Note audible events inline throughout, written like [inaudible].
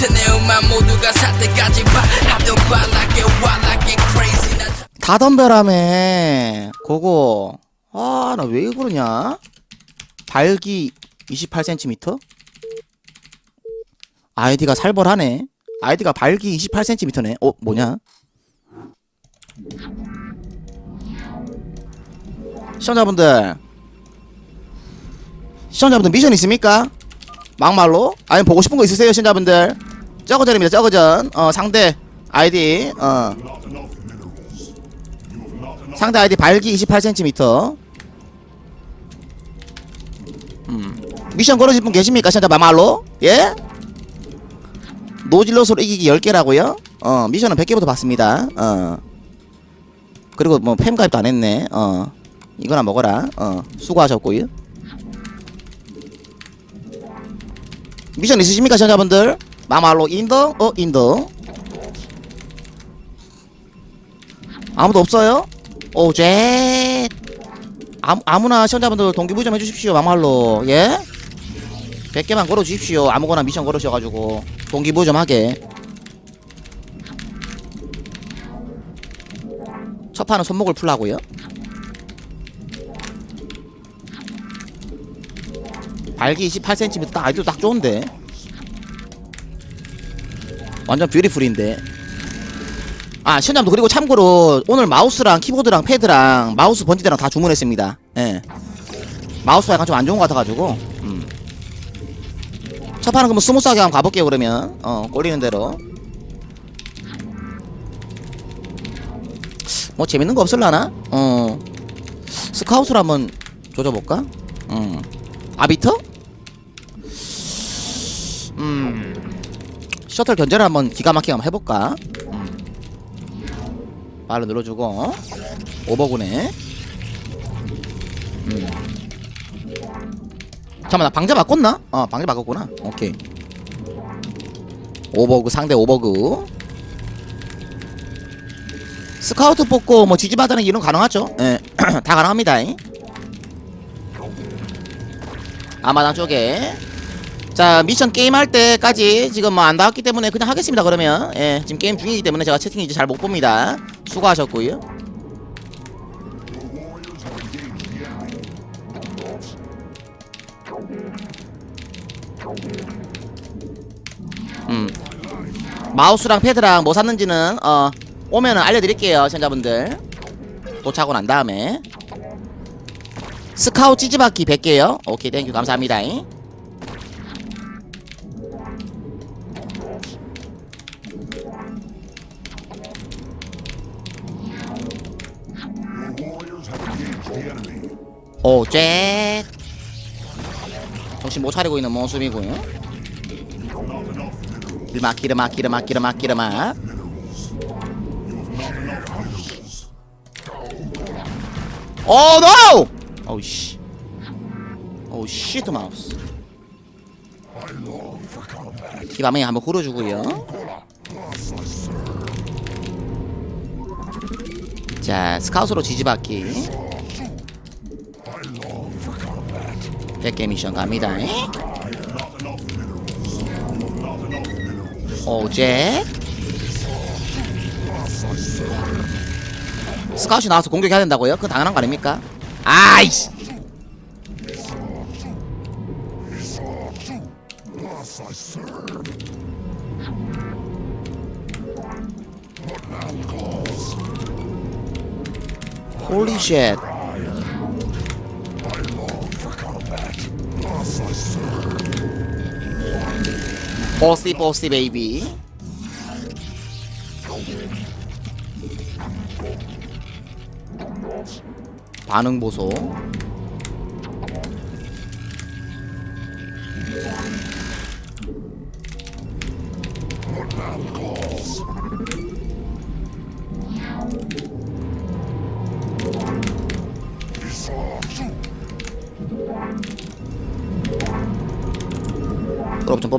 같은 내 음악 모두가 살 때까지 봐. don't buy like it wild 다 덤벼라며 그거 아 나 왜 그러냐? 발기 28cm 아이디가 살벌하네. 아이디가 발기 28cm네. 어 뭐냐? 시청자분들. 시청자분들 미션 있습니까? 막말로? 아니면 보고 싶은 거 있으세요 시청자분들 저거전입니다 저거전 어 상대 아이디 어 상대 아이디 발기 28cm. 음. 미션 걸으신 분 계십니까? 진짜 마말로? 예? 노질럿으로 이기기 10개라고요? 어, 미션은 100개부터 받습니다. 어. 그리고 뭐 팸 가입도 안 했네. 어. 이거나 먹어라. 어. 수고하셨고요. 미션 있으십니까, 시청자분들? 마말로 인더? 어, 인더. 아무도 없어요? 오제 아무, 아무나 시청자분들 동기부여 좀 해주십시오 막말로 예? 100개만 걸어주십시오 아무거나 미션 걸으셔가지고 동기부여 좀 하게 첫 판은 손목을 풀라고요? 발기 28cm 딱 아이디도 딱 좋은데 완전 뷰티풀인데 아 시청자분들 그리고 참고로 오늘 마우스랑 키보드랑 패드랑 마우스 번지대랑 다 주문했습니다 예 마우스가 약간 좀 안 좋은 것 같아가지고 음. 첫 판은 그러면 스무스하게 한번 가볼게요 그러면 어 꼴리는 대로 뭐 재밌는 거 없을라나? 어 스카우트를 한번 조져볼까? 음 아비터? 음 셔틀 견제를 한번 기가 막히게 한번 해볼까? 말로 눌러주고 오버구네 음. 잠깐만 나 방자 바꿨나? 어 방자 바꿨구나. 오케이. 오버그 상대 오버그. 스카우트 뽑고 뭐 지지받는 이런 가능하죠. [clears throat] 예다 가능합니다. 아마당 쪽에 자 미션 게임 할 때까지 지금 뭐 안 나왔기 때문에 그냥 하겠습니다 그러면. 예 지금 게임 중이기 때문에 제가 채팅 이제 잘 못 봅니다. 수고하셨고요. 음. 마우스랑 패드랑 뭐 샀는지는 어 오면은 알려드릴게요 시청자분들. 도착하고 난 다음에. 스카우 찌지바퀴 100개요. 오케이 땡큐 감사합니다 오잭 정신 못 차리고 있는 모습이고요. 기르막 기르막 기르막 기르막 기르막 오 노! 오우 씨. 오우 시트 마우스. 기밤에 한번 후려주고요. 자 스카웃으로 지지받기 100개 미션 갑니다 오잭 스카웃이 나와서 공격해야 된다고요? 그거 당연한 거 아닙니까? 아이씨 홀리 쉣 보시 보시 베이비 반응 보소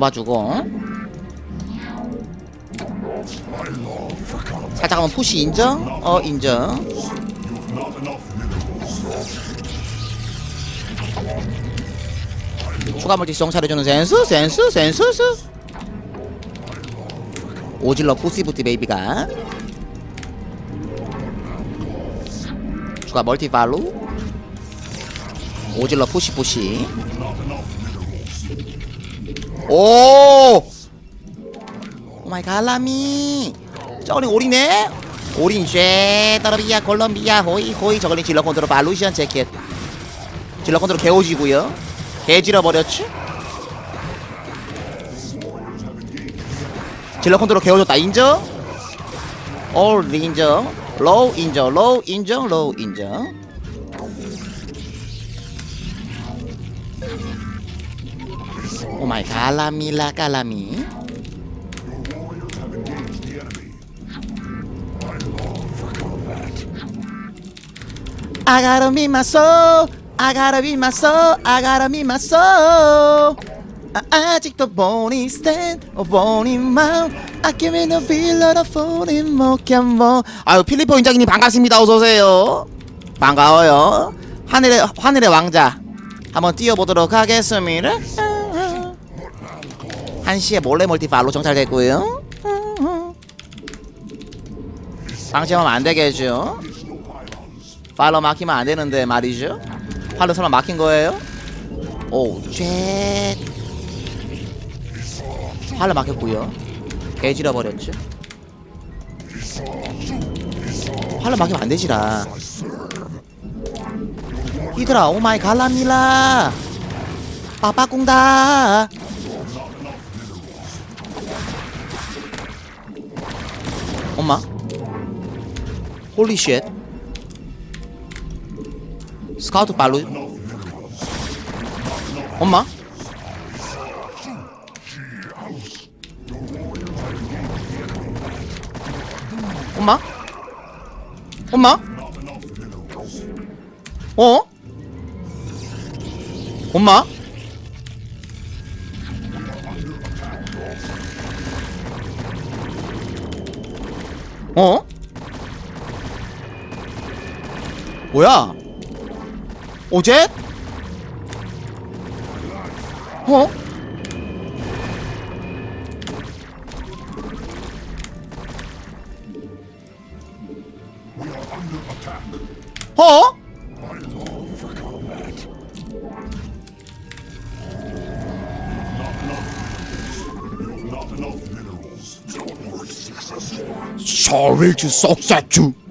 뽑아주고. 살짝 한번 푸시 인정? 어 인정. 추가 물티 정찰해주는 센스 센스 센스 스. 오질러 푸시부티 베이비가. 추가 멀티 발로. 오질러 푸시 푸시 오! 오 마이 갓 라미. 저거는 오리네 오린 쉐 따라비아 콜롬비아 호이 호이. 저거는 질러 컨트롤 발루션 재킷. 질러 컨트롤 개오지고요. 개 질러버렸지? 질러 컨트롤 개오졌다. 인정? 올 인정. 로우 인정. 로우 인정. 로우 인정 오 마이 갈라미라 갈라미. I gotta be my soul I gotta be my soul I gotta be my soul 아, 아직도 보니 stand 보니 마음. 아끼면 너 빌려라 보니 못견뭐. 아유 필리포 인장님 반갑습니다. 어서오세요. 반가워요. 하늘의 하늘의 왕자. 한번 뛰어보도록 하겠습니다 한시에 몰래 멀티 발로 정찰됐고요. 방심하면 안 되겠죠 팔로 막히면 안 되는데 말이죠. 팔로 설마 막힌 거예요? 오쉣. 팔로 막혔고요. 개 질러버렸죠. 팔로 막히면 안 되지라. 히드라 오마이 갈라밀라 빠빠꿍다 홀리 쉣 스카우트 발로 엄마 엄마 엄마 어 엄마 어 뭐야? 오젯? 어? 어? Sorry to suck at you.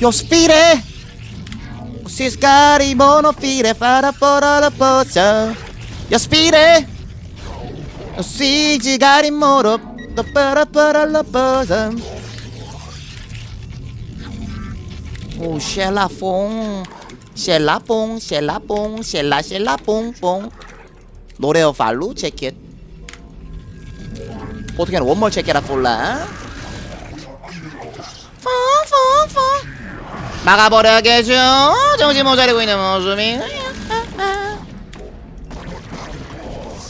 Yo spire Si scari monofire Fara porare la pozza Yo spire Si gigari moro Da para para la pozza Oh c'è la fong C'è la pong c'è la pong c'è la c'è la pong pong 노래어 팔루 재킷 보통에는 원몰 재킷이라 폴라 막아버려야겠죠? 정신 못 차리고 있는 모습이.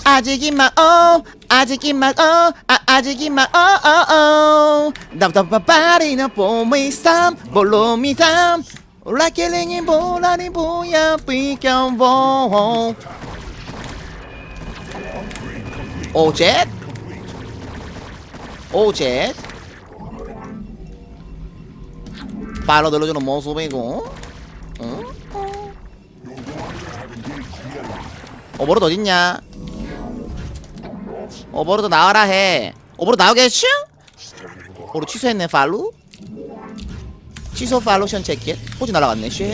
아직 이만 어 아직 이만 어 아, 아직 이만 어어어. 답답하리는 봄이 삼 볼로미 삼 라켈링이 보라니 보야 비껴보 오젯? 오젯 발로 눌러주는 모습이고. 응? 오버로드 어딨냐? 오버로드 나와라 해. 오버로드 나오겠슈? 오버 취소했네 팔루. 취소 팔로션 체켓 포즈 날아갔네 쉣오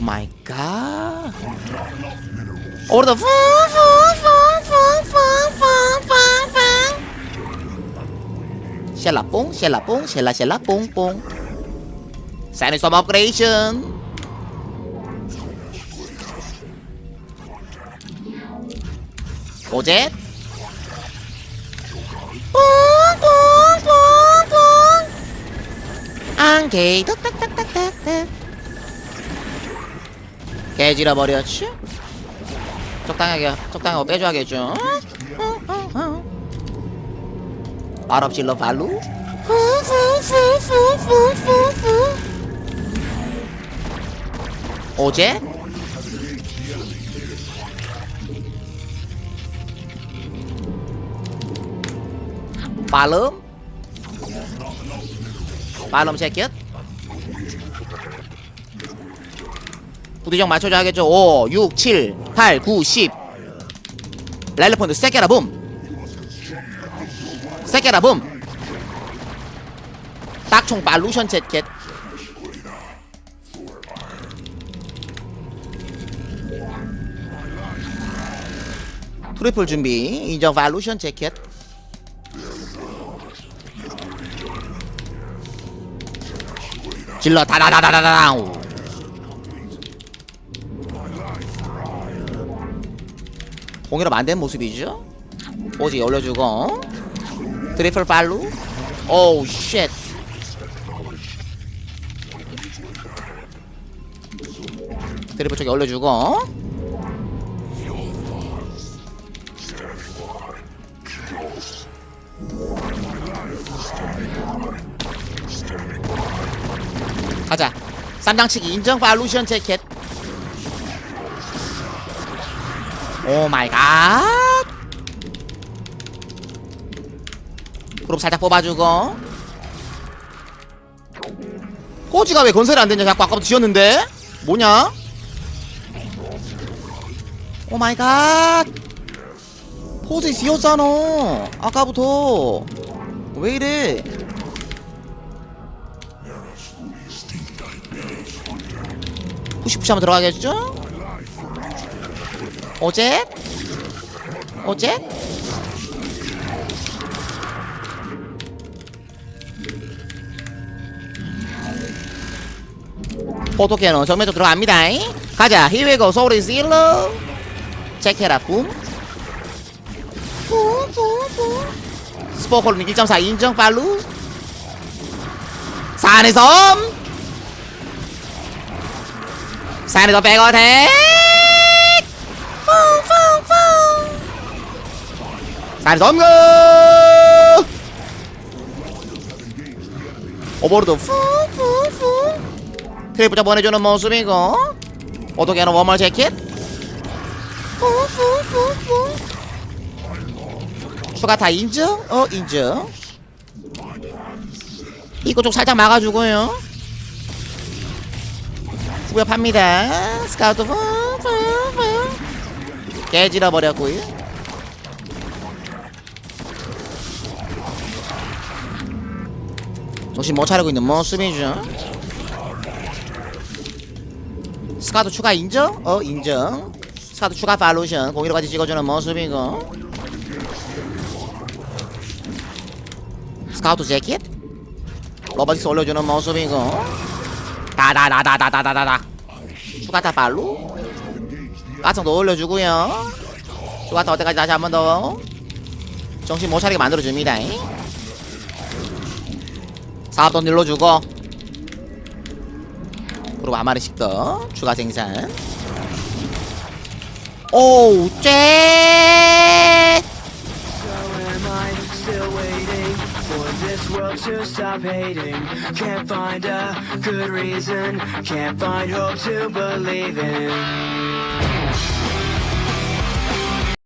마이 갓. 오버로드 푸푸푸푸푸푸푸푸 샬라뽕 샬라뽕 샬라 샬라 뽕뽕 오브 업그레이션 오젯 뽕뽕뽕뽕뽕 안개이 덕딱딱딱딱딱 개질러 버렸지 적당하게 적당하고 빼줘야겠죠 말없 질러 발루 오제? 팔름 팔름 재킷 부디정 맞춰줘야겠죠. 5 6 7 8 9 10 렐레폰드 세게라 붐 세게라 붐. 딱총 발루션 재킷 트리플 준비 인정 발루션 재킷 질러 다다다다다다우 공이로 만든 모습이죠 오지 올려주고. 트리플 팔루. 오우 쉣. 트리플 쪽에 올려주고. 가자. 쌈장치기 인정 팔루션 재킷. 오 마이 갓 그룹 살짝 뽑아주고. 꼬지가 왜 건설이 안 되냐? 자꾸 아까부터 지었는데. 뭐냐? 오 마이 갓. 포즈 지었잖아 아까부터. 왜 이래? 푸시푸시 한번 들어가겠죠? 어제? 어제? 포토캐논 정면쪽 들어갑니다. 가자 히웨고 소리 질러. 체케라 붐. 붐붐붐 스포콜린 1.4 인정 섬. 산의 섬 백어택. funkfunkfunk 산의 섬 그! 오버로드 리프자 보내주는 모습이고. 어떻게 하는 워멀 재킷? 추가 다 인정? 어 인정 이거 좀 살짝 막아주고요. 후벼팝니다. 스카우트 funkfunkfunk 깨질러 버렸고요. 정신 못 차리고 있는 모습이죠 스카우트 추가 인정? 어 인정. 스카우트 추가 팔로션. 공이로까지 찍어주는 모습이고. 스카우트 재킷? 로버틱스 올려주는 모습이고. 다다다다다다다다. 추가타 팔로 가성도 올려주고요. 추가 타 어때까지 다시 한 번 더? 정신 못 차리게 만들어줍니다. 사업돈 늘려주고 그리고 한 마리씩 더 추가 생산 오우 for this world to stop hating? Can't find a good reason, can't find hope to believe in.